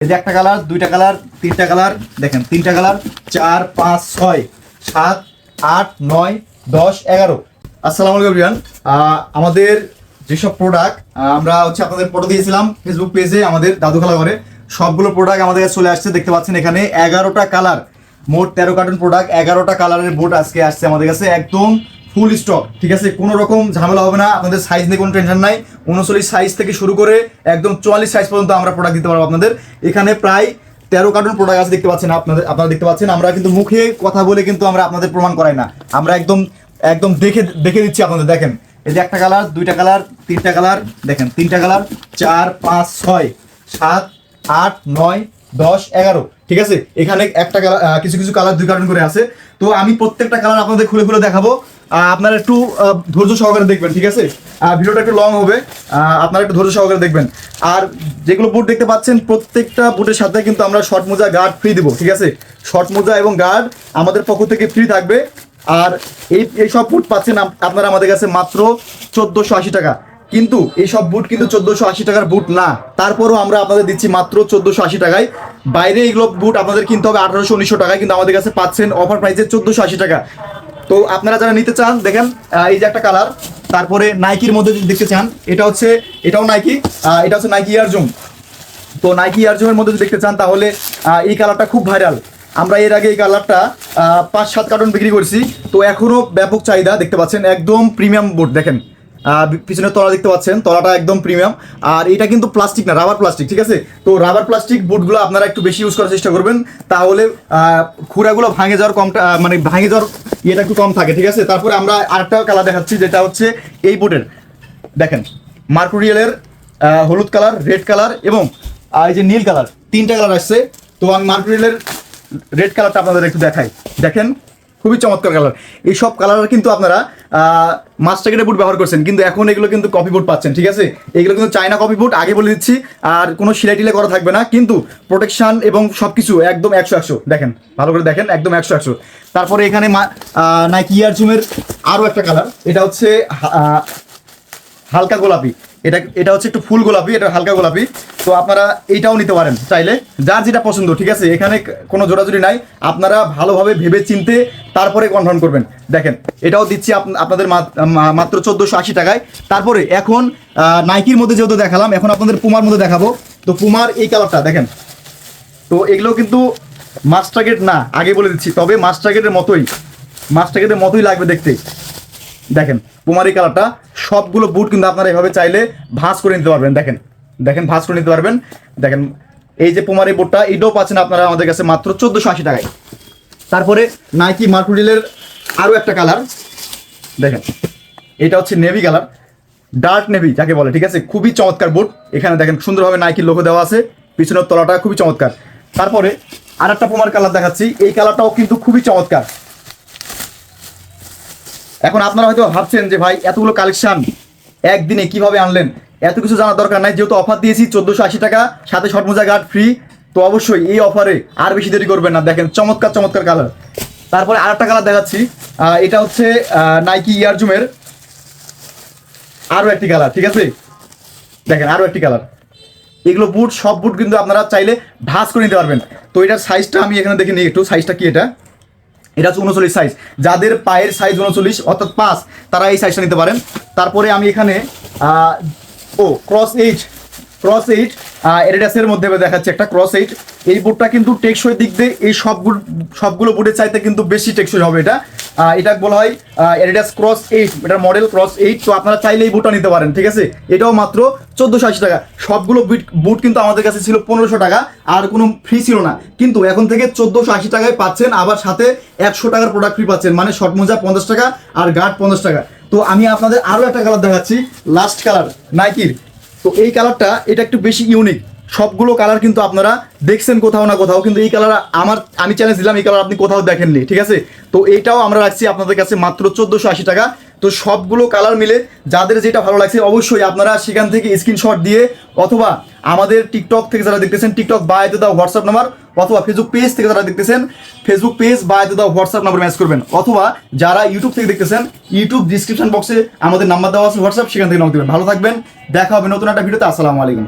এই যে একটা কালার, দুইটা কালার, তিনটা কালার, দেখেন, তিনটা কালার, চার, পাঁচ, ছয়, সাত, আট, নয়, দশ, এগারো। আসসালামু আলাইকুম রিয়ান আমাদের যেসব প্রোডাক্ট আমরা হচ্ছে আপনাদের ফটো দিয়েছিলাম ফেসবুক পেজে আমাদের দাদু খালা ঘরে, সবগুলো প্রোডাক্ট আমাদের চলে আসছে, দেখতে পাচ্ছেন এখানে এগারোটা কালার। মোট তেরো কার্টুন প্রোডাক্ট এগারোটা কালারের বোর্ড আজকে আসছে আমাদের কাছে। একদম ফুল স্টক ঠিক আছে? কোনো রকম ঝামেলা হবে না, আপনাদের সাইজ নিয়ে কোনো টেনশন নাই। উনচল্লিশ সাইজ থেকে শুরু করে একদম চুয়াল্লিশ সাইজ পর্যন্ত আমরা প্রোডাক্ট দিতে পারব আপনাদের। এখানে প্রায় তেরো কার্টুন প্রোডাক্ট আছে, দেখতে পাচ্ছেন আপনাদের, আপনারা দেখতে পাচ্ছেন। আমরা কিন্তু মুখে কথা বলে কিন্তু আমরা আপনাদের প্রমাণ করাই না। আমরা একদম একদম দেখে দেখে দিচ্ছি আপনাদের, দেখেন। এই যে একটা কালার দুইটা কালার তিনটা কালার দেখেন, তিনটা কালার চার, পাঁচ, ছয়, সাত, আট, নয়, দশ, এগারো, ঠিক আছে? এখানে একটা কালার কিছু কিছু কালার দুই কার্টুন করে আছে। তো আমি প্রত্যেকটা কালার আপনাদের খুলে খুলে দেখাবো। আপনারা একটু ধৈর্য সহকারে দেখবেন, ঠিক আছে? ভিডিওটা একটু লং হবে। আপনারা একটু ধৈর্য সহকারে দেখবেন। আর যেগুলো বুট দেখতে পাচ্ছেন, প্রত্যেকটা বুটের সাথে কিন্তু আমরা শর্ট মোজা গার্ড ফ্রি দেবো, ঠিক আছে? শর্ট মোজা এবং গার্ড আমাদের পক্ষ থেকে ফ্রি থাকবে। আর এই এইসব বুট পাচ্ছেন আপনারা আমাদের কাছে মাত্র চোদ্দোশো আশি টাকা। কিন্তু এই সব বুট কিন্তু চোদ্দোশো আশি টাকার বুট না। তারপরও আমরা আপনাদের দিচ্ছি মাত্র চোদ্দোশো আশি টাকায়। বাইরে এইগুলো বুট আপনাদের কিনতে হবে আঠারোশো, উনিশশো টাকায়, কিন্তু আমাদের কাছে পাচ্ছেন অফার প্রাইসে চোদ্দোশো আশি টাকা। তো আপনারা যারা নিতে চান, দেখেন এই যে একটা কালার তারপরে নাইকির মধ্যে যদি দেখতে চান, এটা হচ্ছে, এটাও নাইকি এটা হচ্ছে নাইকি ইয়ারজুম তো নাইকি ইয়ারজুমের মধ্যে যদি দেখতে চান, তাহলে এই কালারটা খুব ভাইরাল আমরা এর আগে এই কালারটা পাঁচ সাত কার্টন বিক্রি করছি। তো এখনও ব্যাপক চাহিদা দেখতে পাচ্ছেন, একদম প্রিমিয়াম বোর্ড দেখেন। পিছনের তলা দেখতে পাচ্ছেন, তলাটা একদম প্রিমিয়াম আর এটা কিন্তু প্লাস্টিক না রাবার প্লাস্টিক ঠিক আছে? তো রাবার প্লাস্টিক বুটগুলো আপনারা একটু বেশি ইউজ করার চেষ্টা করবেন, তাহলে খুঁড়াগুলো ভাঙে যাওয়ার কমটা মানে ভাঙে যাওয়ার ইয়েটা একটু কম থাকে, ঠিক আছে? তারপরে আমরা আরেকটা কালার দেখাচ্ছি, যেটা হচ্ছে এই বোর্ডের দেখেন মার্কুরিয়ালের হলুদ কালার রেড কালার এবং এই যে নীল কালার তিনটা কালার আসছে। তো আমি মার্কুরিয়ালের রেড কালারটা আপনাদের একটু দেখাই। দেখেন খুবই চমৎকার কালার এই সব কালার কিন্তু আপনারা মাস্টার বুট ব্যবহার করছেন। কিন্তু এখন এগুলো কিন্তু কপি বুট পাচ্ছেন, ঠিক আছে? এগুলো কিন্তু চায়না কপি বুট আগে বলে দিচ্ছি, আর কোনো সিলাই টিলাই করা থাকবে না। কিন্তু প্রোটেকশন এবং সব কিছু একদম একশো একশো। দেখেন, ভালো করে দেখেন, একদম একশো একশো। তারপরে এখানে নাইকি ইয়ার জুমের আরও একটা কালার এটা হচ্ছে হালকা গোলাপি। এটা এটা হচ্ছে একটু ফুল গোলাপি, এটা হালকা গোলাপি। তো আপনারা এইটাও নিতে পারেন চাইলে, যার যেটা পছন্দ, ঠিক আছে? এখানে কোনো জোড়াজুড়ি নাই। আপনারা ভালোভাবে ভেবে চিনতে তারপরে কনফার্ম করবেন। দেখেন, এটাও দিচ্ছি আপনাদের মাত্র চোদ্দোশো আশি টাকায়। তারপরে এখন নাইকির মধ্যে যেহেতু দেখালাম, এখন আপনাদের পুমার মধ্যে দেখাবো। তো পুমার এই কালারটা, দেখেন। তো এগুলো কিন্তু মাস্টারগেট না, আগে বলে দিচ্ছি। তবে মাস্টারগেটের মতোই মাস্টারগেটের মতোই লাগবে দেখতে। দেখেন পুমারি কালারটা, সবগুলো বুট কিন্তু আপনারা এভাবে চাইলে ভাঁজ করে নিতে পারবেন। দেখেন দেখেন, ভাঁজ করে নিতে পারবেন। দেখেন, এই যে পুমারি বুটটা এটাও পাচ্ছেন আপনারা আমাদের কাছে মাত্র চোদ্দোশো আশি টাকায়। তারপরে নাইকি মার্কুডিলের আরও একটা কালার। দেখেন, এটা হচ্ছে নেভি কালার। ডার্ক নেভি যাকে বলে, ঠিক আছে? খুবই চমৎকার বুট এখানে দেখেন, সুন্দরভাবে নাইকির লোগো দেওয়া আছে। পিছনের তলাটা খুবই চমৎকার। তারপরে আর একটা পুমার কালার দেখাচ্ছি। এই কালারটাও কিন্তু খুবই চমৎকার। এখন আপনারা হয়তো ভাবছেন যে ভাই, এতগুলো কালেকশন একদিনে কীভাবে আনলেন? এত কিছু জানার দরকার নাই, যেহেতু অফার দিয়েছি চোদ্দোশো আশি টাকা, সাথে মোজা গার্ড ফ্রি তো অবশ্যই এই অফারে আর বেশি দেরি করবেন না। দেখেন, চমৎকার চমৎকার কালার তারপরে আর একটা কালার দেখাচ্ছি এটা হচ্ছে নাইকি ইয়ারজুমের আরও একটি কালার ঠিক আছে? দেখেন, আরও একটি কালার এগুলো বুট সব বুট কিন্তু আপনারা চাইলে ভাঁজ করে নিতে পারবেন। তো এটার সাইজটা আমি এখানে দেখে নিই, একটু সাইজটা কি এটা? এটা হচ্ছে উনচল্লিশ সাইজ যাদের পায়ের সাইজ উনচল্লিশ, অর্থাৎ পাঁচ, তারা এই সাইজটা নিতে পারেন। তারপরে আমি এখানে ও ক্রস এইট ক্রস এইট এডিডাসের মধ্যে দেখাচ্ছে একটা ক্রস এইট এই বুটটা কিন্তু টেকসই দিক দিয়ে এই সবগুলো সবগুলো বুটের চাইতে কিন্তু বেশি টেকসই হবে এটা। এটা বলা হয় এডিডাস ক্রস এইট এটার মডেল ক্রস এইট তো আপনারা চাইলে এই বুটটা নিতে পারেন, ঠিক আছে? এটাও মাত্র চোদ্দোশো আশি টাকা। সবগুলো বুট বুট কিন্তু আমাদের কাছে ছিল পনেরোশো টাকা, আর কোনো ফ্রি ছিল না। কিন্তু এখন থেকে চোদ্দোশো আশি টাকায় পাচ্ছেন, আবার সাথে একশো টাকার প্রোডাক্ট ফ্রি পাচ্ছেন মানে শর্ট মোজা পঞ্চাশ টাকা আর গার্ড পঞ্চাশ টাকা। তো আমি আপনাদের আরও একটা কালার দেখাচ্ছি লাস্ট কালার নাইকির তো এই কালারটা এটা একটু বেশি ইউনিক সবগুলো কালার কিন্তু আপনারা দেখছেন কোথাও না কোথাও, কিন্তু এই কালার আমার, আমি চ্যালেঞ্জ দিলাম, এই কালার আপনি কোথাও দেখেননি, ঠিক আছে? তো এটাও আমরা রাখছি আপনাদের কাছে মাত্র চোদ্দোশো আশি টাকা। তো সবগুলো কালার মিলে যাদের যেটা ভালো লাগছে অবশ্যই আপনারা সেখান থেকে স্ক্রিনশট দিয়ে অথবা আমাদের টিকটক থেকে যারা দেখতেছেন টিকটক বা এতে দাও হোয়াটসঅ্যাপ নাম্বার অথবা ফেসবুক পেজ থেকে যারা দেখতেছেন ফেসবুক পেজ বা এতে দাও হোয়াটসঅ্যাপ নাম্বার ম্যাচ করবেন। অথবা যারা ইউটিউব থেকে দেখতেছেন ইউটিউব ডিসক্রিপশন বক্সে আমাদের নাম্বার দেওয়া আছে হোয়াটসঅ্যাপ সেখান থেকে নক দেবেন। ভালো থাকবেন, দেখা হবে নতুন একটা ভিডিওতে। আসসালামু আলাইকুম।